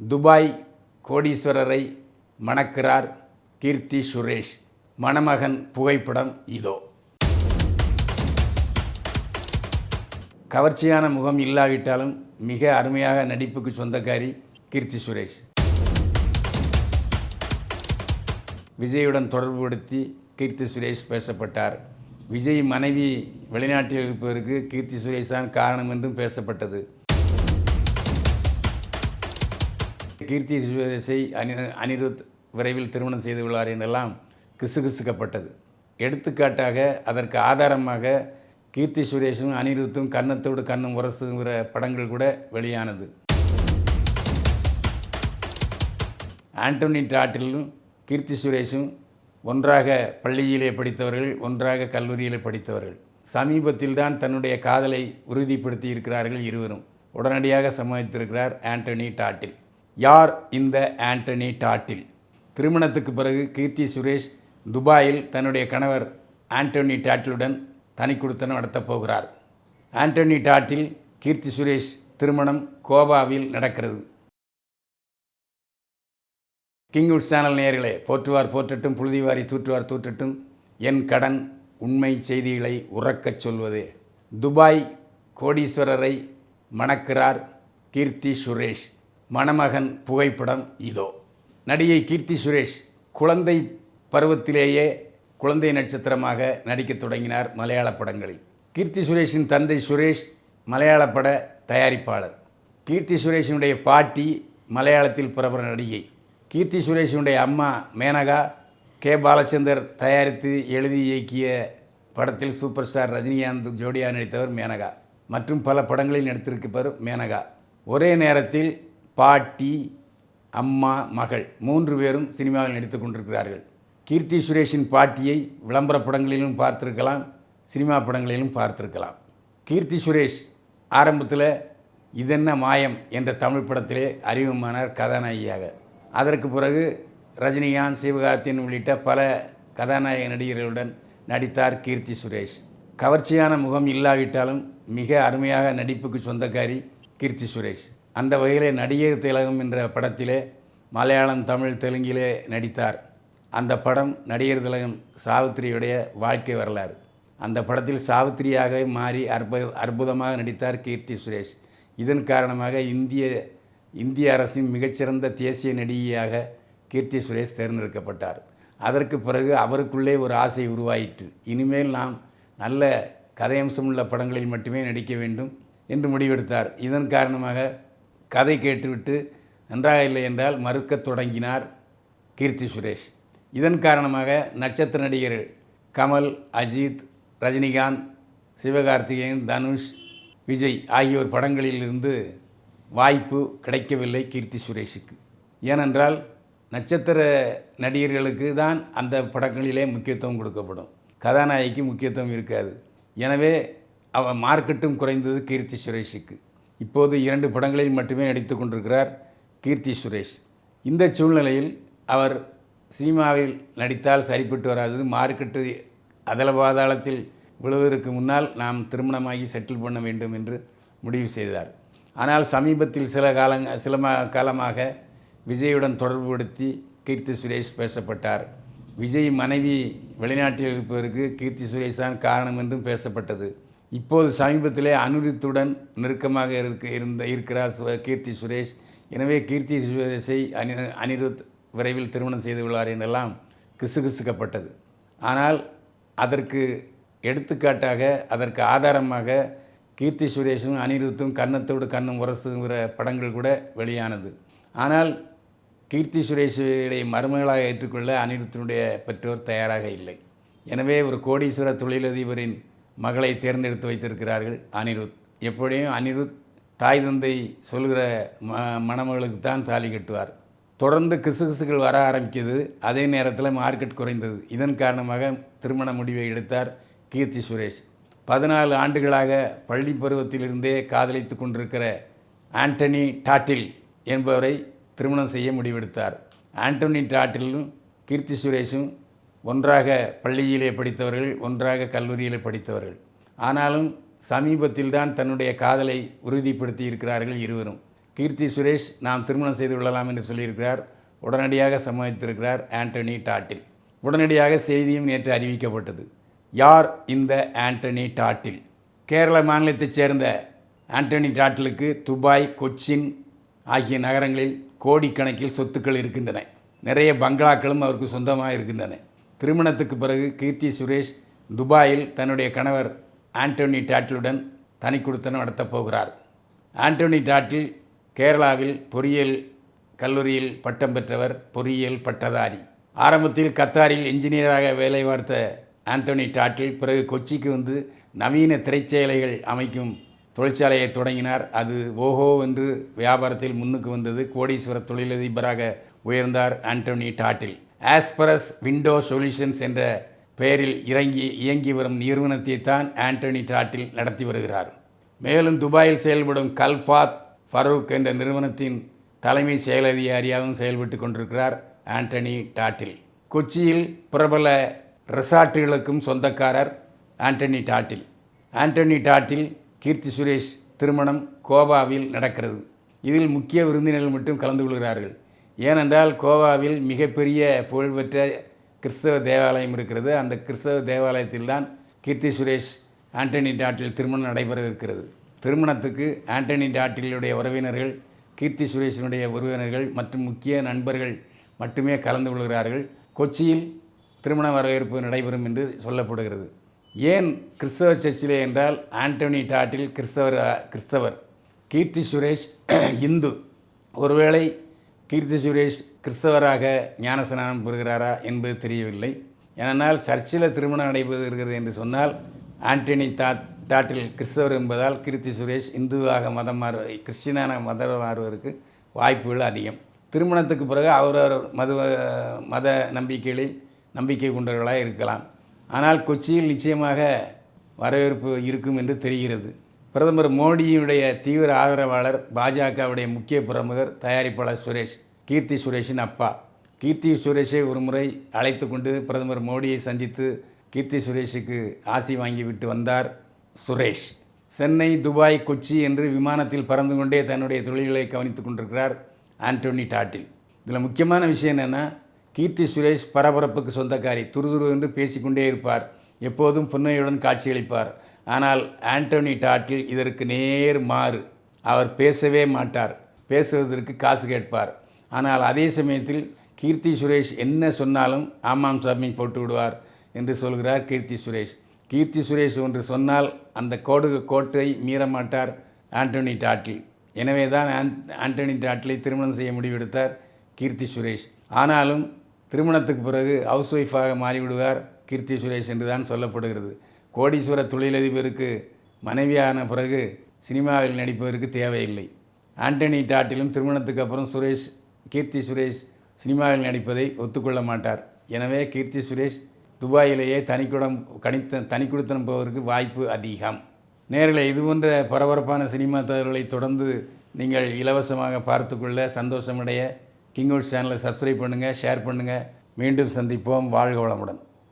Dubai கோடீஸ்வரரை மணக்கிறார் கீர்த்தி சுரேஷ். மணமகன் புகைப்படம் இதோ. கவர்ச்சியான முகம் இல்லாவிட்டாலும் மிக அருமையாக நடிப்புக்கு சொந்தக்காரி கீர்த்தி சுரேஷ். விஜயுடன் தொடர்புபடுத்தி கீர்த்தி சுரேஷ் பேசப்பட்டார். விஜய் மனைவி வெளிநாட்டில் இருப்பதற்கு கீர்த்தி சுரேஷ் தான் காரணம் என்றும் பேசப்பட்டது. கீர்த்தி சுரேஷை அனி அனிருத் விரைவில் திருமணம் செய்து கொள்வார் என்றெல்லாம் கிசுகிசுக்கப்பட்டது. எடுத்துக்காட்டாக அதற்கு ஆதாரமாக கீர்த்தி சுரேஷும் அனிருத்தும் கன்னத்தோடு கண்ணும் உரசுங்கிற படங்கள் கூட வெளியானது. ஆண்டோனி டாட்டிலும் கீர்த்தி சுரேஷும் ஒன்றாக பள்ளியிலே படித்தவர்கள் ஒன்றாக கல்லூரியிலே படித்தவர்கள். சமீபத்தில் தான் தன்னுடைய காதலை உறுதிப்படுத்தி இருக்கிறார்கள் இருவரும். உடனடியாக சம்மதித்திருக்கிறார் ஆண்டனி டாட்டில். யார் இந்த ஆண்டனி டாட்டில்? திருமணத்துக்கு பிறகு கீர்த்தி சுரேஷ் துபாயில் தன்னுடைய கணவர் ஆண்டனி டாட்டிலுடன் தனி கொடுத்தனம் நடத்தப் போகிறார். ஆண்டனி டாட்டில் கீர்த்தி சுரேஷ் திருமணம் கோவாவில் நடக்கிறது. கிங்வுட் சேனல் நேயர்களே போற்றுவார் போற்றட்டும் புழுதிவாரி தூற்றுவார் தூற்றட்டும் என் கடன் உண்மை செய்திகளை உறக்கச் சொல்வது. துபாய் கோடீஸ்வரரை மணக்கிறார் கீர்த்தி சுரேஷ். மணமகன் புகைப்படம் இதோ. நடிகை கீர்த்தி சுரேஷ் குழந்தை பருவத்திலேயே குழந்தை நட்சத்திரமாக நடிக்கத் தொடங்கினார் மலையாள படங்களில். கீர்த்தி சுரேஷின் தந்தை சுரேஷ் மலையாள பட தயாரிப்பாளர். கீர்த்தி சுரேஷினுடைய பாட்டி மலையாளத்தில் பிரபல நடிகை. கீர்த்தி சுரேஷினுடைய அம்மா மேனகா கே. பாலச்சந்தர் தயாரித்து எழுதி இயக்கிய படத்தில் சூப்பர் ஸ்டார் ரஜினிகாந்த் ஜோடியாக நடித்தவர் மேனகா. மற்றும் பல படங்களில் நடித்திருப்பவர் மேனகா. ஒரே நேரத்தில் பாட்டி அம்மா மகள் மூன்று பேரும் சினிமாவில் நடித்து கொண்டிருக்கிறார்கள். கீர்த்தி சுரேஷின் பாட்டியை விளம்பர படங்களிலும் பார்த்திருக்கலாம் சினிமா படங்களிலும் பார்த்துருக்கலாம். கீர்த்தி சுரேஷ் ஆரம்பத்தில் இதென்ன மாயம் என்ற தமிழ் படத்திலே அறிமுகமானார் கதாநாயகியாக. அதற்கு பிறகு ரஜினிகாந்த் சிவகார்த்தின் உள்ளிட்ட பல கதாநாயக நடிகர்களுடன் நடித்தார் கீர்த்தி சுரேஷ். கவர்ச்சியான முகம் இல்லாவிட்டாலும் மிக அருமையாக நடிப்புக்கு சொந்தக்காரி கீர்த்தி சுரேஷ். அந்த வகையிலே நடிகர் திலகம் என்ற படத்திலே மலையாளம் தமிழ் தெலுங்கிலே நடித்தார். அந்த படம் நடிகர் திலகம் சாவித்திரியுடைய வாழ்க்கை வரலாறு. அந்த படத்தில் சாவித்திரியாகவே மாறி அற்புத அற்புதமாக நடித்தார் கீர்த்தி சுரேஷ். இதன் காரணமாக இந்திய இந்திய அரசின் மிகச்சிறந்த தேசிய நடிகையாக கீர்த்தி சுரேஷ் தேர்ந்தெடுக்கப்பட்டார். அதற்கு பிறகு அவருக்குள்ளே ஒரு ஆசை உருவாயிற்று. இனிமேல் நாம் நல்ல கதையம்சமுள்ள படங்களில் மட்டுமே நடிக்க வேண்டும் என்று முடிவெடுத்தார். இதன் காரணமாக கதை கேட்டுவிட்டு நன்றாக இல்லை என்றால் மறுக்கத் தொடங்கினார் கீர்த்தி சுரேஷ். இதன் காரணமாக நட்சத்திர நடிகர் கமல் அஜித் ரஜினிகாந்த் சிவகார்த்திகேயன் தனுஷ் விஜய் ஆகியோர் படங்களிலிருந்து வாய்ப்பு கிடைக்கவில்லை கீர்த்தி சுரேஷுக்கு. ஏனென்றால் நட்சத்திர நடிகர்களுக்கு தான் அந்த படங்களிலே முக்கியத்துவம் கொடுக்கப்படும். கதாநாயகிக்கு முக்கியத்துவம் இருக்காது. எனவே அவ மார்க்கெட்டும் குறைந்தது கீர்த்தி சுரேஷுக்கு. இப்போது இரண்டு படங்களில் மட்டுமே நடித்து கொண்டிருக்கிறார் கீர்த்தி சுரேஷ். இந்த சூழ்நிலையில் அவர் சினிமாவில் நடித்தால் சரிப்பட்டு வராது. மார்க்கெட்டு அதல பாதாளத்தில் விழுவதற்கு முன்னால் நாம் திருமணமாகி செட்டில் பண்ண வேண்டும் என்று முடிவு செய்தார். ஆனால் சமீபத்தில் சில காலங்க சில காலமாக விஜயுடன் தொடர்புபடுத்தி கீர்த்தி சுரேஷ் பேசப்பட்டார். விஜய் மனைவி வெளிநாட்டில் இருப்பதற்கு கீர்த்தி சுரேஷ் தான் காரணம் என்றும் பேசப்பட்டது. இப்போது சமீபத்திலே அனுரித்துடன் நெருக்கமாக இருக்க இருந்த இருக்கிறார் சு- கீர்த்தி சுரேஷ். எனவே கீர்த்தி சுரேஷை அனி அனிருத் விரைவில் திருமணம் செய்து கொள்வார் என்றெல்லாம் கிசுகிசுக்கப்பட்டது. ஆனால் அதற்கு எடுத்துக்காட்டாக அதற்கு ஆதாரமாக கீர்த்தி சுரேஷும் அனிருத்தும் கன்னத்தோடு கண்ணும் உரசுங்கிற படங்கள் கூட வெளியானது. ஆனால் கீர்த்தி சுரேஷுடைய மருமகளாக ஏற்றுக்கொள்ள அனிருத்தினுடைய பெற்றோர் தயாராக இல்லை. எனவே ஒரு கோடீஸ்வர தொழிலதிபரின் மகளை தேர்ந்தெடுத்து வைத்திருக்கிறார்கள் அனிருத். எப்படியும் அனிருத் தாய் தந்தை சொல்கிற ம மணமகளுக்கு தான் தாலி கட்டுவார். தொடர்ந்து கிசுகிசுகள் வர ஆரம்பிக்கிறது அதே நேரத்தில் மார்க்கெட் குறைந்தது. இதன் காரணமாக திருமண முடிவை எடுத்தார் கீர்த்தி சுரேஷ். பதினாலு ஆண்டுகளாக பள்ளி பருவத்திலிருந்தே காதலித்து கொண்டிருக்கிற ஆண்டனி டாட்டில் என்பவரை திருமணம் செய்ய முடிவெடுத்தார். ஆண்டனி டாட்டிலும் கீர்த்தி சுரேஷும் ஒன்றாக பள்ளியிலே படித்தவர்கள் ஒன்றாக கல்லூரியிலே படித்தவர்கள். ஆனாலும் சமீபத்தில் தான் தன்னுடைய காதலை உறுதிப்படுத்தி இருக்கிறார்கள் இருவரும். கீர்த்தி சுரேஷ் நாம் திருமணம் செய்து கொள்ளலாம் என்று சொல்லியிருக்கிறார். உடனடியாக சம்மதித்திருக்கிறார் ஆண்டனி டாட்டில். உடனடியாக செய்தியும் நேற்று அறிவிக்கப்பட்டது. யார் இந்த ஆண்டனி டாட்டில்? கேரள மாநிலத்தைச் சேர்ந்த ஆண்டனி டாட்டிலுக்கு துபாய் கொச்சின் ஆகிய நகரங்களில் கோடிக்கணக்கில் சொத்துக்கள் இருக்கின்றன. நிறைய பங்களாக்களும் அவருக்கு சொந்தமாக இருக்கின்றன. திருமணத்துக்கு பிறகு கீர்த்தி சுரேஷ் துபாயில் தன்னுடைய கணவர் ஆண்டோனி டாட்டிலுடன் தனி குடித்தனம் நடத்தப் போகிறார். ஆண்டோனி டாட்டில் கேரளாவில் பொறியியல் கல்லூரியில் பட்டம் பெற்றவர் பொறியியல் பட்டதாரி. ஆரம்பத்தில் கத்தாரில் இன்ஜினியராக வேலை பார்த்த ஆண்டோனி டாட்டில் பிறகு கொச்சிக்கு வந்து நவீன திரைச்சேலைகள் அமைக்கும் தொழிற்சாலையை தொடங்கினார். அது ஓஹோ என்று வியாபாரத்தில் முன்னுக்கு வந்தது. கோடீஸ்வர தொழிலதிபராக உயர்ந்தார் ஆண்டோனி டாட்டில். ஆஸ்பரஸ் விண்டோ சொல்யூஷன்ஸ் என்ற பெயரில் இறங்கி இயங்கி வரும் நிறுவனத்தை தான் ஆண்டனி டாட்டில் நடத்தி வருகிறார். மேலும் துபாயில் செயல்படும் கல்ஃபாத் ஃபரூக் என்ற நிறுவனத்தின் தலைமை செயலதிகாரியாகவும் செயல்பட்டு கொண்டிருக்கிறார் ஆண்டனி டாட்டில் கொச்சியில் பிரபல ரெசார்ட்டுகளுக்கும் சொந்தக்காரர் ஆண்டனி டாட்டில் ஆண்டனி டாட்டில் கீர்த்தி சுரேஷ் திருமணம் கோவாவில் நடக்கிறது. இதில் முக்கிய விருந்தினர்கள் மட்டும் கலந்து கொள்கிறார்கள். ஏனென்றால் கோவாவில் மிகப்பெரிய புகழ்பெற்ற கிறிஸ்தவ தேவாலயம் இருக்கிறது. அந்த கிறிஸ்தவ தேவாலயத்தில்தான் கீர்த்தி சுரேஷ் ஆண்டனி டாட்டில் திருமணம் நடைபெற இருக்கிறது திருமணத்துக்கு ஆண்டனி டாட்டிலுடைய உறவினர்கள் கீர்த்தி சுரேஷினுடைய உறவினர்கள் மற்றும் முக்கிய நண்பர்கள் மட்டுமே கலந்து கொள்கிறார்கள். கொச்சியில் திருமண வரவேற்பு நடைபெறும் என்று சொல்லப்படுகிறது. ஏன் கிறிஸ்தவ சர்ச்சிலே என்றால் ஆண்டனி டாட்டில் கிறிஸ்தவர் கிறிஸ்தவர் கீர்த்தி சுரேஷ் இந்து. ஒருவேளை கீர்த்தி சுரேஷ் கிறிஸ்தவராக ஞானஸ்நானம் பெறுகிறாரா என்பது தெரியவில்லை. ஏனென்றால் சர்ச்சில் திருமணம் நடைபெறுகிறது என்று சொன்னால் ஆண்டனி தா தாட்டில் கிறிஸ்தவர் என்பதால் கீர்த்தி சுரேஷ் இந்துவாக மதம் மாறு கிறிஸ்டினான மதம் மாறுவதற்கு வாய்ப்புகள் அதிகம். திருமணத்துக்கு பிறகு அவரவர் மத மத நம்பிக்கைகளில் நம்பிக்கை கொண்டவர்களாக இருக்கலாம். ஆனால் கொச்சியில் நிச்சயமாக வரவேற்பு இருக்கும் என்று தெரிகிறது. பிரதமர் மோடியினுடைய தீவிர ஆதரவாளர் பாஜகவுடைய முக்கிய பிரமுகர் தயாரிப்பாளர் சுரேஷ் கீர்த்தி சுரேஷின் அப்பா. கீர்த்தி சுரேஷை ஒரு முறை அழைத்து கொண்டு பிரதமர் மோடியை சந்தித்து கீர்த்தி சுரேஷுக்கு ஆசி வாங்கிவிட்டு வந்தார் சுரேஷ். சென்னை துபாய் கொச்சி என்று விமானத்தில் பறந்து கொண்டே தன்னுடைய தொழில்களை கவனித்து கொண்டிருக்கிறார் ஆண்டோனி டாட்டில். இதில் முக்கியமான விஷயம் என்னென்னா கீர்த்தி சுரேஷ் பரபரப்புக்கு சொந்தக்காரி துருதுரு என்று பேசிக்கொண்டே இருப்பார். எப்போதும் புன்னையுடன் காட்சியளிப்பார். ஆனால் ஆண்டோனி டாட்டில் இதற்கு நேர் மாறு. அவர் பேசவே மாட்டார். பேசுவதற்கு காசு கேட்பார். ஆனால் அதே சமயத்தில் கீர்த்தி சுரேஷ் என்ன சொன்னாலும் ஆமாம் சாமி போட்டு விடுவார் என்று சொல்கிறார் கீர்த்தி சுரேஷ். கீர்த்தி சுரேஷ் ஒன்று சொன்னால் அந்த கோடு கோட்டை மீறமாட்டார் ஆண்டோனி டாட்டில். எனவே தான் ஆண்டனி டாட்டிலை திருமணம் செய்ய முடிவெடுத்தார் கீர்த்தி சுரேஷ். ஆனாலும் திருமணத்துக்கு பிறகு ஹவுஸ் ஒய்ஃபாக மாறிவிடுவார் கீர்த்தி சுரேஷ் என்று தான் சொல்லப்படுகிறது. கோடீஸ்வர தொழிலதிபருக்கு மனைவியான பிறகு சினிமாவில் நடிப்பதற்கு தேவையில்லை. ஆண்டனி டாட்டிலும் திருமணத்துக்கு அப்புறம் சுரேஷ் கீர்த்தி சுரேஷ் சினிமாவில் நடிப்பதை ஒத்துக்கொள்ள மாட்டார். எனவே கீர்த்தி சுரேஷ் துபாயிலேயே தனிக்குடம் கணித்த தனி கொடுத்தனம் போவதற்கு வாய்ப்பு அதிகம். நேரில் இது போன்ற பரபரப்பான சினிமா தகவல்களை தொடர்ந்து நீங்கள் இலவசமாக பார்த்துக்கொள்ள சந்தோஷமடைய. கிங்கோட் சேனலை சப்ஸ்கிரைப் பண்ணுங்கள் ஷேர் பண்ணுங்கள் மீண்டும் சந்திப்போம். வாழ்க வளமுடன்.